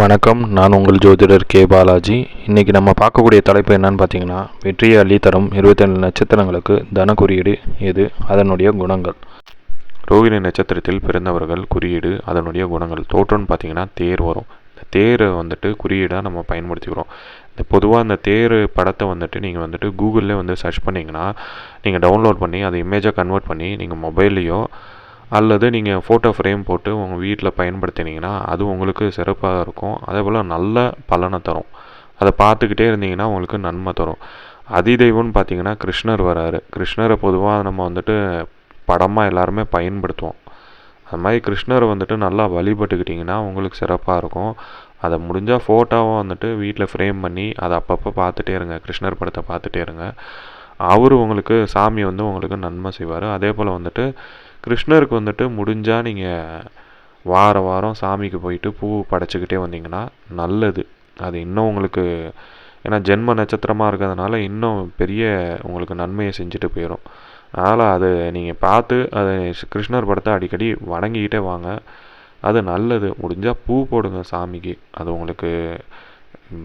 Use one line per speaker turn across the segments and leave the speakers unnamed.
வணக்கம் நான் உங்கள் ஜோதிடர் கே. பாலாஜி. இன்றைக்கி நம்ம பார்க்கக்கூடிய தலைப்பு என்னன்னு பார்த்தீங்கன்னா வெற்றியை அள்ளித்தரும் இருபத்தேழு நட்சத்திரங்களுக்கு தன குறியீடு எது? அதனுடைய குணங்கள்.
ரோகிணி நட்சத்திரத்தில் பிறந்தவர்கள் குறியீடு அதனுடைய குணங்கள். தோற்றம்னு பார்த்தீங்கன்னா தேர் வரும். இந்த தேரை வந்துட்டு குறியீடாக நம்ம பயன்படுத்திக்கிறோம். இந்த பொதுவாக இந்த தேர் படத்தை வந்துட்டு நீங்கள் வந்துட்டு கூகுளில் வந்து சர்ச் பண்ணிங்கன்னா நீங்கள் டவுன்லோட் பண்ணி அதை இமேஜாக கன்வெர்ட் பண்ணி நீங்கள் மொபைல்லையோ அல்லது நீங்கள் ஃபோட்டோ ஃப்ரேம் போட்டு உங்கள் வீட்டில் பயன்படுத்தினீங்கன்னா அது உங்களுக்கு சிறப்பாக இருக்கும். அதே போல் நல்ல பலனை தரும். அதை பார்த்துக்கிட்டே இருந்தீங்கன்னா உங்களுக்கு நன்மை தரும். அதிதெய்வம்னு பார்த்தீங்கன்னா கிருஷ்ணர் வராரு. கிருஷ்ணரை பொதுவாக நம்ம வந்துட்டு படமாக எல்லாருமே பயன்படுத்துவோம். அது மாதிரி கிருஷ்ணரை வந்துட்டு நல்லா வழிபட்டுக்கிட்டிங்கன்னா உங்களுக்கு சிறப்பாக இருக்கும். அதை முடிஞ்சால் ஃபோட்டோவும் வந்துட்டு வீட்டில் ஃப்ரேம் பண்ணி அதை அப்பப்போ பார்த்துட்டே இருங்க. கிருஷ்ணர் படத்தை பார்த்துட்டே இருங்க. அவர் உங்களுக்கு சாமி வந்து உங்களுக்கு நன்மை செய்வார். அதே போல் வந்துட்டு கிருஷ்ணருக்கு வந்துட்டு முடிஞ்சால் நீங்கள் வார வாரம் சாமிக்கு போயிட்டு பூ படைச்சிக்கிட்டே வந்தீங்கன்னா நல்லது. அது இன்னும் உங்களுக்கு ஏன்னா ஜென்ம நட்சத்திரமாக இருக்கிறதுனால இன்னும் பெரிய உங்களுக்கு நன்மையை செஞ்சுட்டு போயிடும் அதனால் அது நீங்கள் பார்த்து அதை கிருஷ்ணர் படத்தை அடிக்கடி வணங்கிக்கிட்டே வாங்க. அது நல்லது. முடிஞ்சால் பூ போடுங்க சாமிக்கு. அது உங்களுக்கு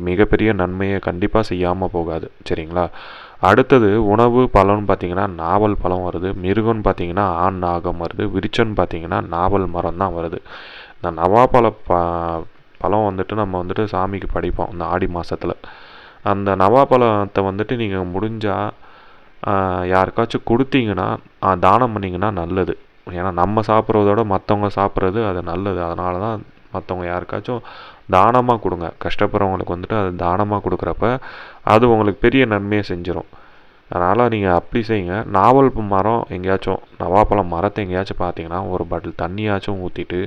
மிகப்பெரிய நன்மையை கண்டிப்பாக செய்யாமல் போகாது சரிங்களா? அடுத்தது உணவு பழம்னு பார்த்தீங்கன்னா நாவல் பழம் வருது. மிருகம்னு பார்த்தீங்கன்னா ஆண் நாகம் வருது. விரிச்சன்னு பார்த்தீங்கன்னா நாவல் மரம் தான் வருது. இந்த நவாப்பழ ப பழம் வந்துட்டு நம்ம வந்துட்டு சாமிக்கு படைப்போம் இந்த ஆடி மாதத்தில் அந்த நவாப்பழத்தை வந்துட்டு நீங்கள் முடிஞ்சால் யாருக்காச்சும் கொடுத்தீங்கன்னா தானம் பண்ணிங்கன்னா நல்லது. ஏன்னா நம்ம சாப்பிட்றதோட மற்றவங்க சாப்பிட்றது அது நல்லது. அதனால தான் மற்றவங்க யாருக்காச்சும் தானமாக கொடுங்க. கஷ்டப்படுறவங்களுக்கு வந்துட்டு அது தானமாக கொடுக்குறப்ப அது உங்களுக்கு பெரிய நன்மையை செஞ்சிடும் அதனால் நீங்கள் அப்படி செய்யுங்க. நாவல் மரம் எங்கேயாச்சும் நவாப்பழம் மரத்தை எங்கேயாச்சும் பார்த்தீங்கன்னா ஒரு பாட்டில் தண்ணியாச்சும் ஊற்றிட்டு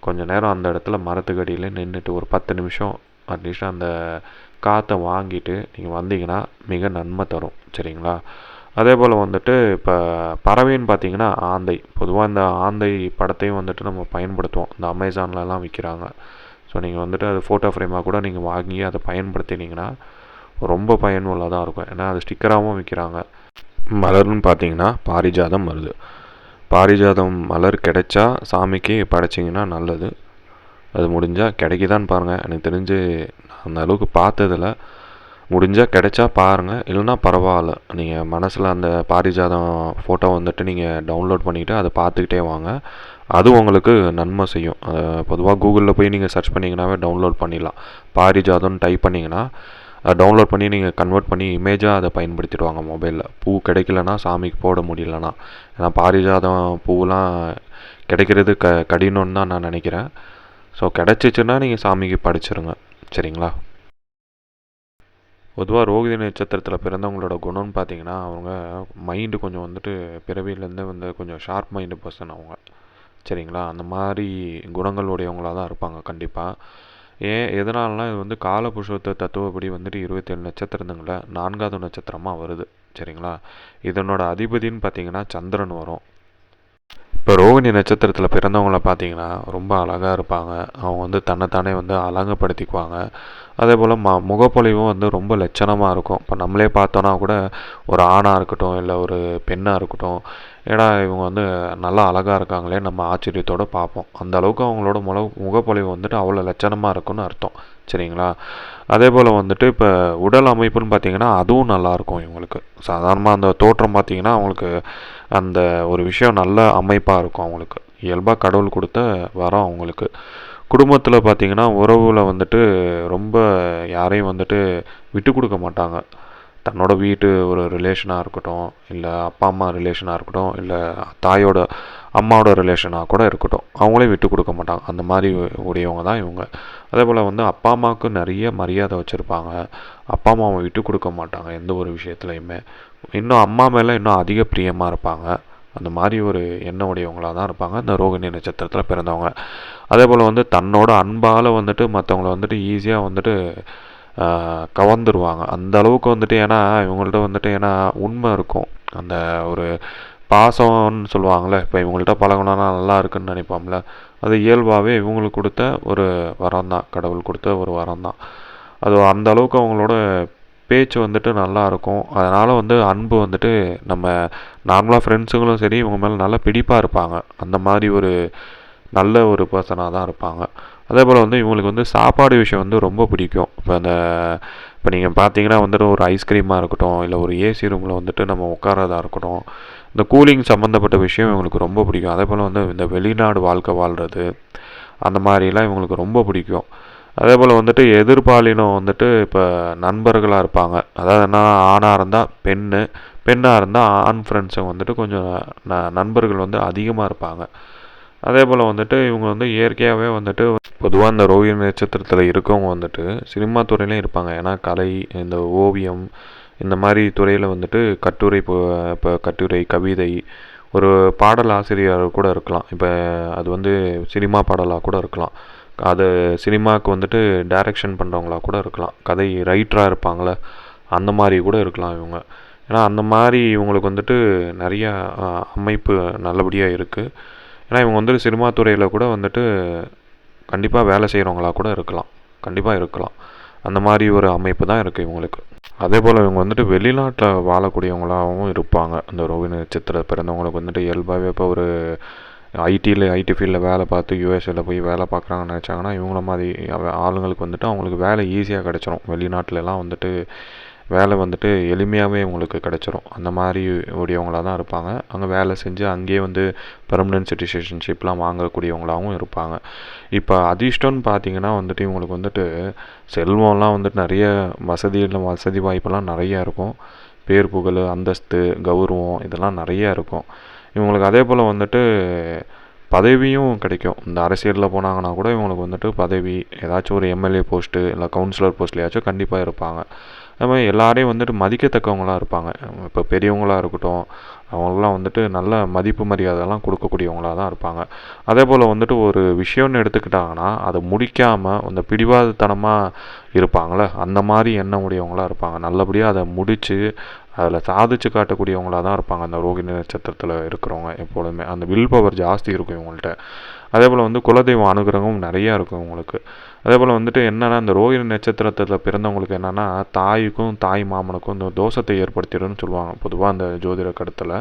கொஞ்சம் நேரம் அந்த இடத்துல மரத்துக்கடியில் நின்றுட்டு ஒரு பத்து நிமிஷம் அட்லீஸ்ட் அந்த காற்றை வாங்கிட்டு நீங்கள் வந்தீங்கன்னா மிக நன்மை தரும். சரிங்களா? அதே போல் வந்துட்டு இப்போ பறவைன்னு பார்த்தீங்கன்னா ஆந்தை. பொதுவாக இந்த ஆந்தை படத்தையும் வந்துட்டு நம்ம பயன்படுத்துவோம். இந்த அமேசான்லலாம் விற்கிறாங்க ஸோ நீங்கள் வந்துட்டு அது ஃபோட்டோ ஃப்ரேமாக கூட நீங்கள் வாங்கி அதை பயன்படுத்தினீங்கன்னா ரொம்ப பயனுள்ளதாக இருக்கும். ஏன்னா அது ஸ்டிக்கராகவும் விற்கிறாங்க மலர்னு பார்த்தீங்கன்னா பாரிஜாதம் வருது. பாரிஜாதம் மலர் கிடைச்சா சாமிக்கு படைச்சிங்கன்னா நல்லது. அது முடிஞ்சால் கிடைக்குதான்னு பாருங்கள் எனக்கு தெரிஞ்சு அந்த அளவுக்கு பார்த்ததில்ல. முடிஞ்சால் கிடைச்சா பாருங்கள் இல்லைனா பரவாயில்ல. நீங்கள் மனசில் அந்த பாரிஜாதம் ஃபோட்டோ வந்துட்டு நீங்கள் டவுன்லோட் பண்ணிவிட்டு அதை பார்த்துக்கிட்டே வாங்க. அது உங்களுக்கு நன்மை செய்யும். பொதுவாக கூகுளில் போய் நீங்கள் சர்ச் பண்ணிங்கனாவே டவுன்லோட் பண்ணிடலாம். பாரிஜாதம்னு டைப் பண்ணிங்கன்னா அதை டவுன்லோட் பண்ணி நீங்கள் கன்வெர்ட் பண்ணி இமேஜாக அதை பயன்படுத்திடுவாங்க மொபைலில் பூ கிடைக்கலனா சாமிக்கு போட முடியலனா ஏன்னா பாரிஜாதம் பூவெலாம் கிடைக்கிறது க கடினம்னு தான் நான் நினைக்கிறேன். ஸோ கிடச்சிச்சின்னா நீங்கள் சாமிக்கு படிச்சிருங்க. சரிங்களா? பொதுவாக ரோகிணி நட்சத்திரத்தில் பிறந்தவங்களோட குணம்னு பார்த்தீங்கன்னா அவங்க மைண்டு கொஞ்சம் வந்துட்டு பிறவியிலேருந்து வந்து கொஞ்சம் ஷார்ப் மைண்டு பர்சன் அவங்க. சரிங்களா? அந்த மாதிரி குணங்கள் உடையவங்களாக தான் இருப்பாங்க கண்டிப்பாக ஏன் எதனாலனா இது வந்து காலபுருஷத்த தத்துவப்படி வந்துட்டு இருபத்தேழு நட்சத்திரத்துங்கள நான்காவது நட்சத்திரமாக வருது. சரிங்களா? இதனோட அதிபதின்னு பார்த்தீங்கன்னா சந்திரன் வரும். இப்போ ரோகிணி நட்சத்திரத்தில் பிறந்தவங்கள பார்த்தீங்கன்னா ரொம்ப அழகாக இருப்பாங்க. அவங்க வந்து தன்னைத்தானே வந்து அலங்கப்படுத்திக்குவாங்க அதே போல் ம முகப்பொழிவும் வந்து ரொம்ப லட்சணமாக இருக்கும். இப்போ நம்மளே பார்த்தோன்னா கூட ஒரு ஆணாக இருக்கட்டும் இல்லை ஒரு பெண்ணாக இருக்கட்டும் ஏன்னா இவங்க வந்து நல்லா அழகாக இருக்காங்களே நம்ம ஆச்சரியத்தோடு பார்ப்போம். அந்த அளவுக்கு அவங்களோட முக முகப்பொழிவு வந்துட்டு அவ்வளோ லட்சணமாக இருக்குன்னு அர்த்தம். சரிங்களா? அதே போல் வந்துட்டு இப்போ உடல் அமைப்புன்னு பார்த்தீங்கன்னா அதுவும் நல்லாயிருக்கும் இவங்களுக்கு. சாதாரணமாக அந்த தோற்றம் பார்த்தீங்கன்னா அவங்களுக்கு அந்த ஒரு விஷயம் நல்ல அமைப்பாக இருக்கும் அவங்களுக்கு. இயல்பாக கடவுள் கொடுத்த வரம் அவங்களுக்கு. குடும்பத்தில் பார்த்தீங்கன்னா உறவில் வந்துட்டு ரொம்ப யாரையும் வந்துட்டு விட்டு கொடுக்க மாட்டாங்க. தன்னோட வீட்டு ஒரு ரிலேஷனாக இருக்கட்டும் இல்லை அப்பா அம்மா ரிலேஷனாக இருக்கட்டும் இல்லை தாயோட அம்மாவோட ரிலேஷனாக கூட இருக்கட்டும். அவங்களே விட்டு கொடுக்க மாட்டாங்க. அந்த மாதிரி உடையவங்க தான் இவங்க. அதே போல் வந்து அப்பா அம்மாவுக்கு நிறைய மரியாதை வச்சுருப்பாங்க. அப்பா அம்மாவை விட்டு கொடுக்க மாட்டாங்க எந்த ஒரு விஷயத்துலையுமே. இன்னும் அம்மா மேலே இன்னும் அதிக பிரியமாக இருப்பாங்க. அந்த மாதிரி ஒரு எண்ண உடையவங்களாக தான் இருப்பாங்க. இந்த ரோகிணி நட்சத்திரத்தில் பிறந்தவங்க. அதே போல் வந்து தன்னோட அன்பால் வந்துட்டு மற்றவங்கள வந்துட்டு ஈஸியாக வந்துட்டு கவர்ந்துருவாங்க. அந்த அளவுக்கு வந்துட்டு ஏன்னா இவங்கள்ட்ட வந்துட்டு ஏன்னா உண்மை இருக்கும். அந்த ஒரு பாசம்னு சொல்லுவாங்கள்ல இப்போ இவங்கள்ட்ட பழகுனா நல்லா இருக்குன்னு நினைப்போம்ல அது இயல்பாகவே இவங்களுக்கு கொடுத்த ஒரு வரம் தான் கடவுள் கொடுத்த ஒரு வரம் தான் அது அந்த அளவுக்கு அவங்களோட பேச்சு வந்துட்டு நல்லா இருக்கும். அதனால் வந்து அன்பு வந்துட்டு நம்ம நார்மலாக ஃப்ரெண்ட்ஸுங்களும் சரி இவங்க மேலே நல்லா பிடிப்பாக இருப்பாங்க. அந்த மாதிரி ஒரு நல்ல ஒரு பர்சனாக தான் இருப்பாங்க. அதே போல் வந்து இவங்களுக்கு வந்து சாப்பாடு விஷயம் வந்து ரொம்ப பிடிக்கும். இப்போ அந்த இப்போ நீங்கள் பார்த்தீங்கன்னா வந்துட்டு ஒரு ஐஸ்கிரீமாக இருக்கட்டும் இல்லை ஒரு ஏசி ரூமில் வந்துட்டு நம்ம உட்காரதா இருக்கட்டும் இந்த கூலிங் சம்மந்தப்பட்ட விஷயம் இவங்களுக்கு ரொம்ப பிடிக்கும். அதே போல் வந்து இந்த வெளிநாடு வாழ்க்கை வாழ்கிறது அந்த மாதிரிலாம் இவங்களுக்கு ரொம்ப பிடிக்கும். அதே போல் வந்துட்டு எதிர்பாலினம் வந்துட்டு இப்போ நண்பர்களாக இருப்பாங்க. அதாவது என்ன ஆணாக இருந்தால் பெண்ணு பெண்ணாக இருந்தால் ஆண் ஃப்ரெண்ட்ஸுங்க வந்துட்டு கொஞ்சம் ந நண்பர்கள் வந்து அதிகமாக இருப்பாங்க. அதே போல் வந்துட்டு இவங்க வந்து இயற்கையாகவே வந்துட்டு பொதுவாக இந்த ரோஹிணி நட்சத்திரத்தில் இருக்கவங்க வந்துட்டு சினிமா துறையிலையும் இருப்பாங்க. ஏன்னா கலை இந்த ஓவியம் இந்த மாதிரி துறையில் வந்துட்டு கட்டுரை இப்போ இப்போ கட்டுரை கவிதை ஒரு பாடல் ஆசிரியர் கூட இருக்கலாம். இப்போ அது வந்து சினிமா பாடலாக கூட இருக்கலாம். அது சினிமாவுக்கு வந்துட்டு டைரக்ஷன் பண்ணுறவங்களா கூட இருக்கலாம். கதை ரைட்டராக இருப்பாங்களே அந்த மாதிரி கூட இருக்கலாம் இவங்க. ஏன்னா அந்த மாதிரி இவங்களுக்கு வந்துட்டு நிறையா அமைப்பு நல்லபடியாக இருக்குது ஏன்னா இவங்க வந்துட்டு சினிமா துறையில் கூட வந்துட்டு கண்டிப்பாக வேலை செய்கிறவங்களா கூட இருக்கலாம். கண்டிப்பாக இருக்கலாம். அந்த மாதிரி ஒரு அமைப்பு தான் இருக்குது இவங்களுக்கு. அதே போல் இவங்க வந்துட்டு வெளிநாட்டில் வாழக்கூடியவங்களாகவும் இருப்பாங்க. அந்த ரோஹிணி நட்சத்திர பிறந்தவங்களுக்கு வந்துட்டு இயல்பாகவே இப்போ ஒரு ஐடியில் ஐடி ஃபீல்டில் வேலை பார்த்து யூஎஸ்ஏல போய் வேலை பார்க்குறாங்கன்னு நினச்சாங்கன்னா இவங்கள மாதிரி ஆளுங்களுக்கு வந்துட்டு அவங்களுக்கு வேலை ஈஸியாக கிடச்சிரும். வெளிநாட்டிலலாம் வந்துட்டு வேலை வந்துட்டு எளிமையாகவே இவங்களுக்கு கிடச்சிரும். அந்த மாதிரி உடையவங்களாக தான் இருப்பாங்க. அங்கே வேலை செஞ்சு அங்கேயே வந்து பெர்மனன்ட் சிட்டிசன்ஷிப்லாம் வாங்கக்கூடியவங்களாகவும் இருப்பாங்க. இப்போ அதிர்ஷ்டம்னு பார்த்தீங்கன்னா வந்துட்டு இவங்களுக்கு வந்துட்டு செல்வம்லாம் வந்துட்டு நிறைய வசதியில் வசதி வாய்ப்பெல்லாம் நிறையா இருக்கும். பேர் புகழ் அந்தஸ்து கௌரவம் இதெல்லாம் நிறையா இருக்கும். இவங்களுக்கு அதே போல் வந்துட்டு பதவியும் கிடைக்கும். இந்த அரசியலில் போனாங்கன்னா கூட இவங்களுக்கு வந்துட்டு பதவி ஏதாச்சும் ஒரு எம்எல்ஏ போஸ்ட்டு இல்லை கவுன்சிலர் போஸ்ட்லையாச்சும் கண்டிப்பாக இருப்பாங்க. அது மாதிரி எல்லாரையும் வந்துட்டு மதிக்கத்தக்கவங்களாக இருப்பாங்க. இப்போ பெரியவங்களாக இருக்கட்டும் அவங்களாம் வந்துட்டு நல்ல மதிப்பு மரியாதைலாம் கொடுக்கக்கூடியவங்களாக தான் இருப்பாங்க. அதே போல் வந்துட்டு ஒரு விஷயம்னு எடுத்துக்கிட்டாங்கன்னா அதை முடிக்காமல் அந்த பிடிவாதத்தனமாக இருப்பாங்களே அந்த மாதிரி எண்ணம் உடையவங்களா இருப்பாங்க. நல்லபடியாக அதை முடித்து அதில் சாதிச்சு காட்டக்கூடியவங்களா தான் இருப்பாங்க. அந்த ரோகிணி நட்சத்திரத்தில் இருக்கிறவங்க எப்பொழுதுமே. அந்த வில் பவர் ஜாஸ்தி இருக்கும் இவங்கள்ட்ட. அதே போல் வந்து குலதெய்வம் அனுகிரகமும் நிறையா இருக்கும் இவங்களுக்கு. அதே போல் வந்துட்டு என்னென்னா இந்த ரோகிணி நட்சத்திரத்தில் பிறந்தவங்களுக்கு என்னென்னா தாய்க்கும் தாய் மாமனுக்கும் இந்த தோஷத்தை ஏற்படுத்திடும்னு சொல்லுவாங்க. பொதுவாக அந்த ஜோதிட கடத்தில்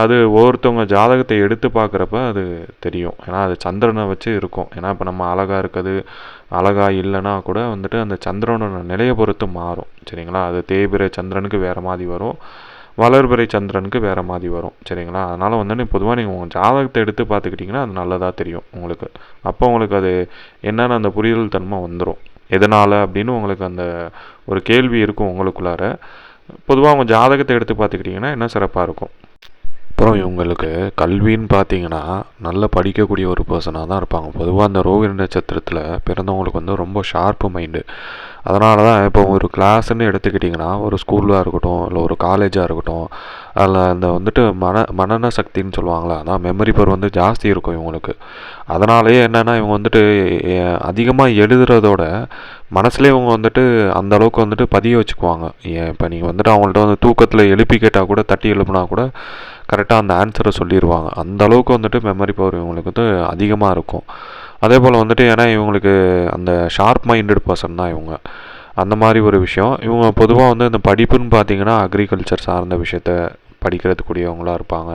அது ஒவ்வொருத்தவங்க ஜாதகத்தை எடுத்து பார்க்குறப்ப அது தெரியும். ஏன்னா அது சந்திரனை வச்சு இருக்கும். ஏன்னா இப்போ நம்ம அழகாக இருக்குது அழகாக இல்லைன்னா கூட வந்துட்டு அந்த சந்திரனோட நிலையை பொறுத்து மாறும். சரிங்களா? அது தேய்பிரை சந்திரனுக்கு வேறு மாதிரி வரும். வளர்பிறை சந்திரனுக்கு வேறு மாதிரி வரும் சரிங்களா? அதனால் வந்து பொதுவாக நீங்கள் உங்கள் ஜாதகத்தை எடுத்து பார்த்துக்கிட்டிங்கன்னா அது நல்லதாக தெரியும் உங்களுக்கு. அப்போ உங்களுக்கு அது என்னென்னு அந்த புரிதல் தன்மை வந்துடும் எதனால் அப்படின்னு உங்களுக்கு அந்த ஒரு கேள்வி இருக்கும் உங்களுக்குள்ளார. பொதுவாக உங்கள் ஜாதகத்தை எடுத்து பார்த்துக்கிட்டிங்கன்னா இன்னும் சிறப்பாக இருக்கும்? அப்புறம் இவங்களுக்கு கல்வின்னு பார்த்தீங்கன்னா நல்லா படிக்கக்கூடிய ஒரு பர்சனாக தான் இருப்பாங்க. பொதுவாக அந்த ரோகிணி நட்சத்திரத்தில் பிறந்தவங்களுக்கு வந்து ரொம்ப ஷார்ப்பு மைண்டு அதனால தான் இப்போ ஒரு கிளாஸ்ன்னு எடுத்துக்கிட்டிங்கன்னா ஒரு ஸ்கூலாக இருக்கட்டும் இல்லை ஒரு காலேஜாக இருக்கட்டும் அதில் அந்த வந்துட்டு மன மனன சக்தின்னு சொல்லுவாங்களா அதான் மெமரி பவர் வந்து ஜாஸ்தி இருக்கும் இவங்களுக்கு. அதனாலேயே என்னென்னா இவங்க வந்துட்டு அதிகமாக எழுதுறதோட மனசுலேயே இவங்க வந்துட்டு அந்த அளவுக்கு வந்துட்டு பதிய வச்சுக்குவாங்க. ஏன் இப்போ நீங்கள் வந்துட்டு அவங்கள்ட்ட வந்து தூக்கத்தில் எழுப்பி கேட்டால் கூட தட்டி எழுப்புனா கூட கரெக்டாக அந்த ஆன்சரை சொல்லிடுவாங்க அந்த அளவுக்கு வந்துட்டு மெமரி பவர் இவங்களுக்கு வந்து அதிகமாக இருக்கும். அதே போல் வந்துட்டு ஏன்னா இவங்களுக்கு அந்த ஷார்ப் மைண்டட் பர்சன் தான் இவங்க. அந்த மாதிரி ஒரு விஷயம். இவங்க பொதுவாக வந்து இந்த படிப்புன்னு பார்த்தீங்கன்னா அக்ரிகல்ச்சர் சார்ந்த விஷயத்த படிக்கிறதுக்கூடியவங்களா இருப்பாங்க.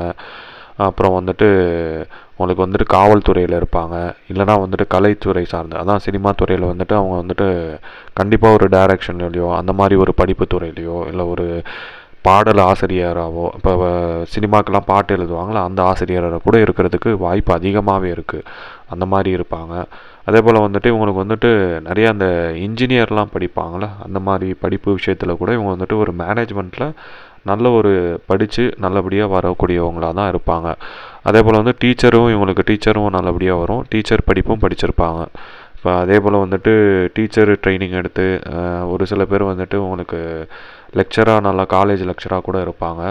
அப்புறம் வந்துட்டு உங்களுக்கு வந்துட்டு காவல்துறையில் இருப்பாங்க. இல்லைனா வந்துட்டு கலைத்துறை சார்ந்து அதான் சினிமா துறையில் வந்துட்டு அவங்க வந்துட்டு கண்டிப்பாக ஒரு டைரக்ஷன்லேயோ அந்த மாதிரி ஒரு படிப்பு துறையிலையோ இல்லை ஒரு பாடல் ஆசிரியராகவோ இப்போ சினிமாக்கெல்லாம் பாட்டு எழுதுவாங்களா அந்த ஆசிரியராக கூட இருக்கிறதுக்கு வாய்ப்பு அதிகமாகவே இருக்குது அந்த மாதிரி இருப்பாங்க. அதே போல் வந்துட்டு இவங்களுக்கு வந்துட்டு நிறைய அந்த இன்ஜினியர்லாம் படிப்பாங்களே அந்த மாதிரி படிப்பு விஷயத்தில் கூட இவங்க வந்துட்டு ஒரு மேனேஜ்மெண்ட்டில் நல்ல ஒரு படித்து நல்லபடியாக வரக்கூடியவங்களாக தான் இருப்பாங்க. அதே போல் வந்து டீச்சரும் இவங்களுக்கு டீச்சரும் நல்லபடியாக வரும். டீச்சர் படிப்பும் படிச்சிருப்பாங்க. இப்போ அதே போல் வந்துட்டு டீச்சர் ட்ரைனிங் எடுத்து ஒரு சில பேர் வந்துட்டு உங்களுக்கு லெக்சராக நல்லா காலேஜ் லெக்சராக கூட இருப்பாங்க.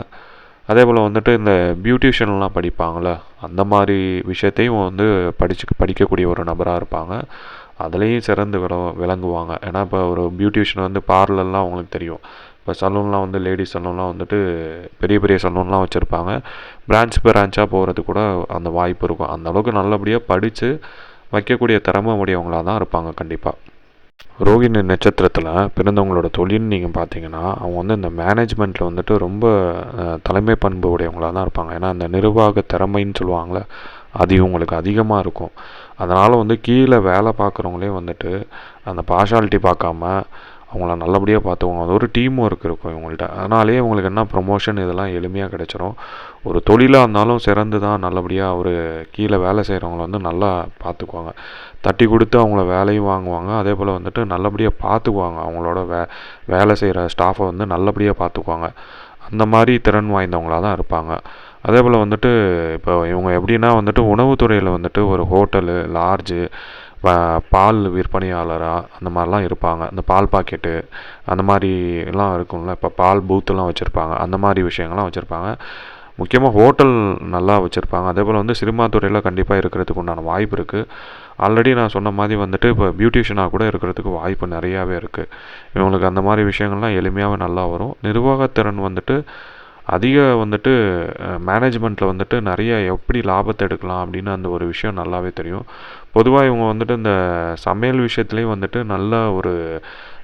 அதே போல் வந்துட்டு இந்த பியூட்டிஷியன்லாம் படிப்பாங்கள்ல அந்த மாதிரி விஷயத்தையும் வந்து படிச்சு படிக்கக்கூடிய ஒரு நபராக இருப்பாங்க. அதுலேயும் சிறந்து விள விளங்குவாங்க. ஏன்னா இப்போ ஒரு பியூட்டிஷியன் வந்து பார்லர்லாம் அவங்களுக்கு தெரியும். இப்போ சலூன்லாம் வந்து லேடிஸ் சலூன்லாம் வந்துட்டு பெரிய பெரிய சலூன்லாம் வச்சுருப்பாங்க. பிரான்ச் பிரான்ச்சாக போகிறது கூட அந்த வாய்ப்பு இருக்கும். அந்த அளவுக்கு நல்லபடியாக படித்து வைக்கக்கூடிய திறமை உடையவங்களாக தான் இருப்பாங்க கண்டிப்பாக ரோகிணி நட்சத்திரத்தில் பிறந்தவங்களோட தொழில்னு நீங்கள் பார்த்தீங்கன்னா அவங்க வந்து இந்த மேனேஜ்மெண்ட்டில் வந்துட்டு ரொம்ப தலைமை பண்பு உடையவங்களாக தான் இருப்பாங்க. ஏன்னா அந்த நிர்வாக திறமைன்னு சொல்லுவாங்களே அது இவங்களுக்கு அதிகமாக இருக்கும். அதனால் வந்து கீழே வேலை பார்க்குறவங்களே வந்துட்டு அந்த பார்ஷாலிட்டி பார்க்காம அவங்கள நல்லபடியாக பார்த்துக்குவாங்க அது ஒரு டீம் ஒர்க் இருக்கும் இவங்கள்ட்ட. அதனாலேயே இவங்களுக்கு என்ன ப்ரொமோஷன் இதெல்லாம் எளிமையாக கிடைச்சிரும். ஒரு தொழிலாக இருந்தாலும் சிறந்து தான் நல்லபடியாக ஒரு கீழே வேலை செய்கிறவங்கள வந்து நல்லா பார்த்துக்குவாங்க தட்டி கொடுத்து அவங்கள வேலையும் வாங்குவாங்க. அதே போல் வந்துட்டு நல்லபடியாக பார்த்துக்குவாங்க அவங்களோட வே வேலை செய்கிற ஸ்டாஃபை வந்து நல்லபடியாக பார்த்துக்குவாங்க அந்த மாதிரி திறன் வாய்ந்தவங்களாக தான் இருப்பாங்க. அதே போல் வந்துட்டு இப்போ இவங்க எப்படின்னா வந்துட்டு உணவுத்துறையில் வந்துட்டு ஒரு ஹோட்டலு லார்ஜு பால் விற்பனையாளராக அந்த மாதிரிலாம் இருப்பாங்க. இந்த பால் பாக்கெட்டு அந்த மாதிரிலாம் இருக்கும்ல. இப்போ பால் பூத்தெல்லாம் வச்சுருப்பாங்க. அந்த மாதிரி விஷயங்கள்லாம் வச்சுருப்பாங்க. முக்கியமாக ஹோட்டல் நல்லா வச்சுருப்பாங்க. அதே போல் வந்து சினிமா துறையில் கண்டிப்பாக இருக்கிறதுக்கு உண்டான வாய்ப்பு இருக்குது ஆல்ரெடி நான் சொன்ன மாதிரி வந்துட்டு இப்போ பியூட்டிஷியனாக கூட இருக்கிறதுக்கு வாய்ப்பு நிறையாவே இருக்குது இவங்களுக்கு அந்த மாதிரி விஷயங்கள்லாம் எளிமையாகவே நல்லா வரும். நிர்வாகத்திறன் வந்துட்டு அதிக வந்துட்டு மேனேஜ்மெண்ட்டில் வந்துட்டு நிறைய எப்படி லாபத்தை எடுக்கலாம் அப்படின்னு அந்த ஒரு விஷயம் நல்லாவே தெரியும். பொதுவாக இவங்க வந்துட்டு இந்த சமையல் விஷயத்துலேயும் வந்துட்டு நல்ல ஒரு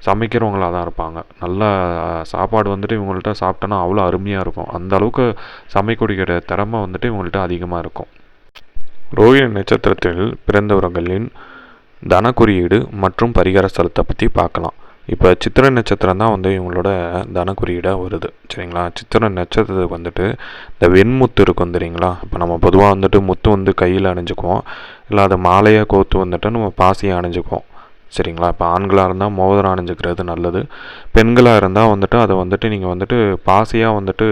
சமைக்கிறவங்களாக தான் இருப்பாங்க. நல்லா சாப்பாடு வந்துட்டு இவங்கள்ட்ட சாப்பிட்டோன்னா அவ்வளோ அருமையாக இருக்கும். அந்த அளவுக்கு சமைக்கூடிய திறமை வந்துட்டு இவங்கள்ட்ட அதிகமாக இருக்கும். ரோஹிணி நட்சத்திரத்தில் பிறந்தவர்களின் தன குறியீடு மற்றும் பரிகார ஸ்தலத்தை பற்றி பார்க்கலாம். இப்போ சித்திரை நட்சத்திரம் தான் வந்து இவங்களோட தன குறியீடாக வருது. சரிங்களா? சித்திரை நட்சத்திரத்துக்கு வந்துட்டு இந்த வெண்முத்து இருக்கும் தெரியுங்களா? இப்போ நம்ம பொதுவாக வந்துட்டு முத்து வந்து கையில் அணிஞ்சுக்குவோம். இல்லை அதை மாலையாக கோத்து வந்துட்டு நம்ம பாசியை அணிஞ்சுக்குவோம். சரிங்களா? இப்போ ஆண்களாக இருந்தால் மோதிரம் அணிஞ்சிக்கிறது நல்லது. பெண்களாக இருந்தால் வந்துட்டு அதை வந்துட்டு நீங்கள் வந்துட்டு பாசியாக வந்துட்டு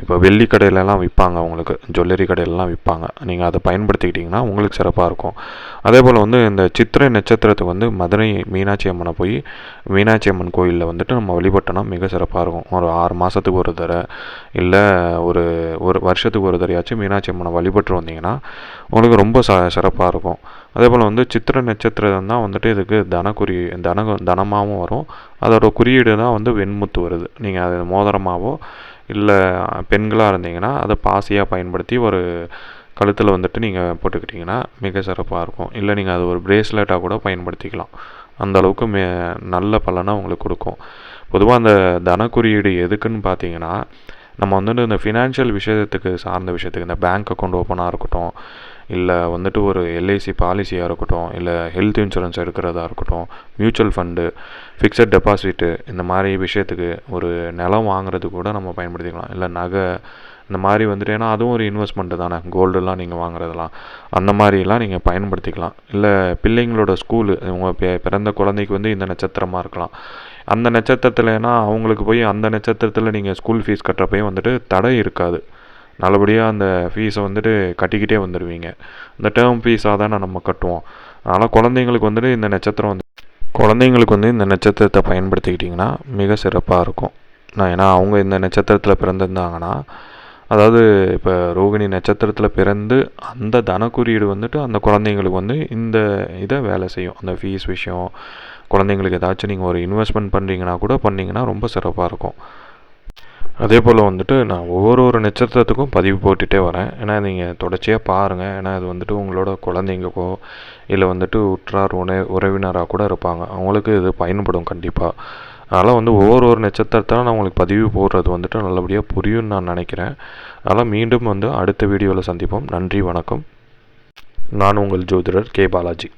இப்போ வெள்ளி கடையிலலாம் விற்பாங்க உங்களுக்கு. ஜுவல்லரி கடையிலலாம் விற்பாங்க நீங்கள் அதை பயன்படுத்திக்கிட்டிங்கன்னா உங்களுக்கு சிறப்பாக இருக்கும். அதே போல் வந்து இந்த சித்திரை நட்சத்திரத்துக்கு வந்து மதுரை மீனாட்சி அம்மனை போய் மீனாட்சி அம்மன் கோயிலில் வந்துட்டு நம்ம வழிபட்டோன்னா மிக சிறப்பாக இருக்கும். ஒரு ஆறு மாதத்துக்கு ஒரு தடவை இல்லை ஒரு ஒரு வருஷத்துக்கு ஒரு தடையாச்சும் மீனாட்சி அம்மனை வழிபட்டு வந்தீங்கன்னா உங்களுக்கு ரொம்ப ச சிறப்பாக இருக்கும். அதே போல் வந்து சித்திரை நட்சத்திரம் தான் வந்துட்டு இதுக்கு தனக்குறி தன தனமாகவும் வரும். அதோட குறியீடு தான் வந்து வெண்முத்து வருது. நீங்கள் அது மோதிரமாகவோ இல்லை பெண்களாக இருந்தீங்கன்னா அதை பாசியாக பயன்படுத்தி ஒரு கழுத்தில் வந்துட்டு நீங்கள் போட்டுக்கிட்டிங்கன்னா மிக சிறப்பாக இருக்கும். இல்லை நீங்கள் அது ஒரு பிரேஸ்லெட்டாக கூட பயன்படுத்திக்கலாம். அந்த அளவுக்கு மே நல்ல பலனை உங்களுக்கு கொடுக்கும். பொதுவாக அந்த தன குறியீடு எதுக்குன்னு பார்த்தீங்கன்னா நம்ம வந்துட்டு இந்த ஃபினான்ஷியல் விஷயத்துக்கு சார்ந்த விஷயத்துக்கு இந்த பேங்க் அக்கௌண்ட் ஓப்பனாக இருக்கட்டும் இல்லை வந்துட்டு ஒரு எல்ஐசி பாலிசியாக இருக்கட்டும் இல்லை ஹெல்த் இன்சூரன்ஸ் எடுக்கிறதா இருக்கட்டும் மியூச்சுவல் ஃபண்டு ஃபிக்ஸட் டெபாசிட்டு இந்த மாதிரி விஷயத்துக்கு ஒரு நிலம் வாங்குறது கூட நம்ம பயன்படுத்திக்கலாம். இல்லை நகை இந்த மாதிரி வந்துட்டு ஏன்னா அதுவும் ஒரு இன்வெஸ்ட்மெண்ட்டு தானே. கோல்டுலாம் நீங்கள் வாங்குறதெல்லாம். அந்த மாதிரிலாம் நீங்கள் பயன்படுத்திக்கலாம். இல்லை பிள்ளைங்களோட ஸ்கூலு உங்கள் பெ பிறந்த குழந்தைக்கு வந்து இந்த நட்சத்திரமாக இருக்கலாம். அந்த நட்சத்திரத்துலனா அவங்களுக்கு போய் அந்த நட்சத்திரத்தில் நீங்கள் ஸ்கூல் ஃபீஸ் கட்டுறப்பையும் வந்துட்டு தடை இருக்காது. நல்லபடியாக அந்த ஃபீஸை வந்துட்டு கட்டிக்கிட்டே வந்துடுவீங்க இந்த டேர்ம் ஃபீஸாக தானே நம்ம கட்டுவோம். அதனால் குழந்தைங்களுக்கு வந்துட்டு இந்த நட்சத்திரம் வந்து குழந்தைங்களுக்கு வந்து இந்த நட்சத்திரத்தை பயன்படுத்திக்கிட்டிங்கன்னா மிக சிறப்பாக இருக்கும். நான் ஏன்னா அவங்க இந்த நட்சத்திரத்தில் பிறந்திருந்தாங்கன்னா அதாவது இப்போ ரோகிணி நட்சத்திரத்தில் பிறந்து அந்த தனக்குறியீடு வந்துட்டு அந்த குழந்தைங்களுக்கு வந்து இந்த இதை வேலை செய்யும். அந்த ஃபீஸ் விஷயம் குழந்தைங்களுக்கு ஏதாச்சும் நீங்கள் ஒரு இன்வெஸ்ட்மெண்ட் பண்ணுறீங்கன்னா கூட பண்ணிங்கன்னா ரொம்ப சிறப்பாக இருக்கும். அதே போல் வந்துட்டு நான் ஒவ்வொரு ஒரு நட்சத்திரத்துக்கும் பதிவு போட்டுகிட்டே வரேன். ஏன்னா நீங்கள் தொடர்ச்சியாக பாருங்கள் ஏன்னா இது வந்துட்டு உங்களோட குழந்தைங்களுக்கோ இல்லை வந்துட்டு உற்றார் உண உறவினராக கூட இருப்பாங்க. அவங்களுக்கு இது பயன்படும் கண்டிப்பாக அதனால் வந்து ஒவ்வொரு ஒரு நட்சத்திரத்தை நான் உங்களுக்கு பதிவு போடுறது வந்துட்டு நல்லபடியாக புரியும்னு நான் நினைக்கிறேன். அதனால் மீண்டும் வந்து அடுத்த வீடியோவில் சந்திப்போம். நன்றி வணக்கம். நான் உங்கள் ஜோதிடர் கே. பாலாஜி.